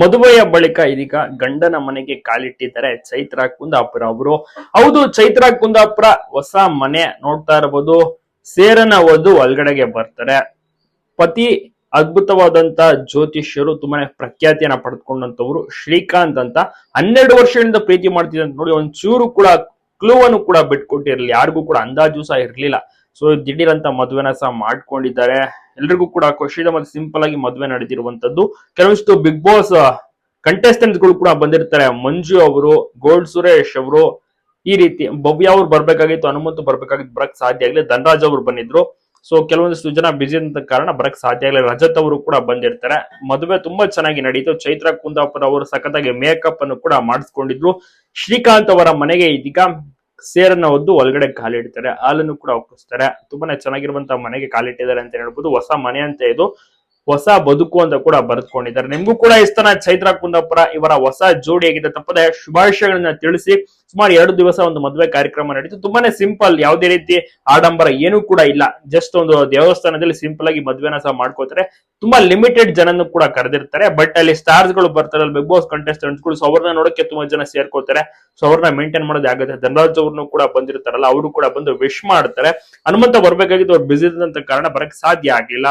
ಮದುವೆಯ ಬಳಿಕ ಇದೀಗ ಗಂಡನ ಮನೆಗೆ ಕಾಲಿಟ್ಟಿದ್ದಾರೆ. ಚೈತ್ರ ಕುಂದಾಪುರ ಅವರು. ಹೌದು, ಚೈತ್ರ ಕುಂದಾಪುರ ಹೊಸ ಮನೆ ನೋಡ್ತಾ ಇರಬಹುದು ಸೇರನ ಓದು ಒಳಗಡೆಗೆ ಬರ್ತಾರೆ. ಪತಿ ಅದ್ಭುತವಾದಂತ ಜ್ಯೋತಿಷ್ಯರು ತುಂಬಾನೇ ಪ್ರಖ್ಯಾತಿಯನ್ನ ಪಡೆದುಕೊಂಡಂತವ್ರು ಶ್ರೀಕಾಂತ್ ಅಂತ ಹನ್ನೆರಡು ವರ್ಷದಿಂದ ಪ್ರೀತಿ ಮಾಡ್ತಿದ್ದಂತ ನೋಡಿ ಒಂಚೂರು ಕೂಡ ಕ್ಲೂ ಅನ್ನು ಕೂಡ ಬಿಟ್ಕೊಟ್ಟಿರ್ಲಿ ಯಾರಿಗೂ ಕೂಡ ಅಂದಾಜು ಸಹ ಇರ್ಲಿಲ್ಲ. ಸೊ ದಿಢೀರ್ ಅಂತ ಮದುವೆನ ಸಹ ಮಾಡ್ಕೊಂಡಿದ್ದಾರೆ. ಎಲ್ರಿಗೂ ಕೂಡ ಖುಷಿ ಮತ್ತೆ ಸಿಂಪಲ್ ಆಗಿ ಮದುವೆ ನಡೆದಿರುವಂತದ್ದು ಕೆಲವಷ್ಟು ಬಿಗ್ ಬಾಸ್ ಕಂಟೆಸ್ಟೆಂಟ್ಗಳು ಕೂಡ ಬಂದಿರ್ತಾರೆ. ಮಂಜು ಅವರು ಗೋಲ್ಡ್ ಸುರೇಶ್ ಅವರು, ಈ ರೀತಿ ಭವ್ಯ ಅವ್ರು ಬರ್ಬೇಕಾಗಿತ್ತು, ಹನುಮಂತು ಬರ್ಬೇಕಾಗಿತ್ತು, ಬರಕ್ ಸಾಧ್ಯ ಆಗಲಿ ಧನರಾಜ್ ಅವರು ಬಂದಿದ್ರು. ಸೊ ಕೆಲವೊಂದಿಷ್ಟು ಜನ ಬ್ಯುಸಿ ಅಂತ ಕಾರಣ ಬರಕ್ ಸಾಧ್ಯ ಆಗಲಿಲ್ಲ. ರಜತ್ ಅವರು ಕೂಡ ಬಂದಿರ್ತಾರೆ. ಮದುವೆ ತುಂಬಾ ಚೆನ್ನಾಗಿ ನಡೀತು. ಚೈತ್ರ ಕುಂದಾಪುರ ಅವರು ಸಖತ್ತಾಗಿ ಮೇಕಪ್ ಅನ್ನು ಕೂಡ ಮಾಡಿಸ್ಕೊಂಡಿದ್ರು. ಶ್ರೀಕಾಂತ್ ಅವರ ಮನೆಗೆ ಇದೀಗ ಸೇರನ್ನ ಒದ್ದು ಒಳಗಡೆ ಕಾಲಿಡ್ತಾರೆ ಹಾಲನ್ನು ಕೂಡ ಒಪ್ಪಿಸ್ತಾರೆ. ತುಂಬಾನೇ ಚೆನ್ನಾಗಿರುವಂತಹ ಮನೆಗೆ ಕಾಲಿಟ್ಟಿದ್ದಾರೆ ಅಂತ ಹೇಳ್ಬೋದು. ಹೊಸ ಮನೆ ಅಂತ ಇದು. ಹೊಸ ಬದುಕು ಅಂತ ಕೂಡ ಬರೆದುಕೊಂಡಿದ್ದಾರೆ. ನಿಮಗೂ ಕೂಡ ಇಷ್ಟನ ಚೈತ್ರ ಕುಂದಾಪುರ ಇವರ ಹೊಸ ಜೋಡಿ ಆಗಿದೆ ತಪ್ಪದೆ ಶುಭಾಶಯಗಳನ್ನ ತಿಳಿಸಿ ಸುಮಾರು ಎರಡು ದಿವಸ ಒಂದು ಮದುವೆ ಕಾರ್ಯಕ್ರಮ ನಡೀತು. ತುಂಬಾನೇ ಸಿಂಪಲ್, ಯಾವುದೇ ರೀತಿ ಆಡಂಬರ ಏನು ಕೂಡ ಇಲ್ಲ. ಜಸ್ಟ್ ಒಂದು ದೇವಸ್ಥಾನದಲ್ಲಿ ಸಿಂಪಲ್ ಆಗಿ ಮದುವೆನ ಸಹ ಮಾಡ್ಕೋತಾರೆ. ತುಂಬಾ ಲಿಮಿಟೆಡ್ ಜನನು ಕೂಡ ಕರೆದಿರ್ತಾರೆ. ಬಟ್ ಅಲ್ಲಿ ಸ್ಟಾರ್ಸ್ಗಳು ಬರ್ತಾರೆ ಬಿಗ್ ಬಾಸ್ ಕಂಟೆಸ್ಟೆಂಟ್ಸ್ಗಳು ಸೊ ಅವ್ರನ್ನ ನೋಡಕ್ಕೆ ತುಂಬಾ ಜನ ಸೇರ್ಕೋತಾರೆ ಸೊ ಅವ್ರನ್ನ ಮೇಂಟೈನ್ ಮಾಡೋದು ಆಗುತ್ತೆ. ಧನರಾಜ್ ಅವ್ರನ್ನು ಕೂಡ ಬಂದಿರ್ತಾರಲ್ಲ, ಅವರು ಕೂಡ ಬಂದು ವಿಶ್ ಮಾಡ್ತಾರೆ. ಹನುಮಂತ ಬರ್ಬೇಕಾಗಿದ್ದು ಅವ್ರು ಬಿಸಿ ಇದ್ದಂತ ಕಾರಣ ಬರಕ್ ಸಾಧ್ಯ ಆಗಿಲ್ಲ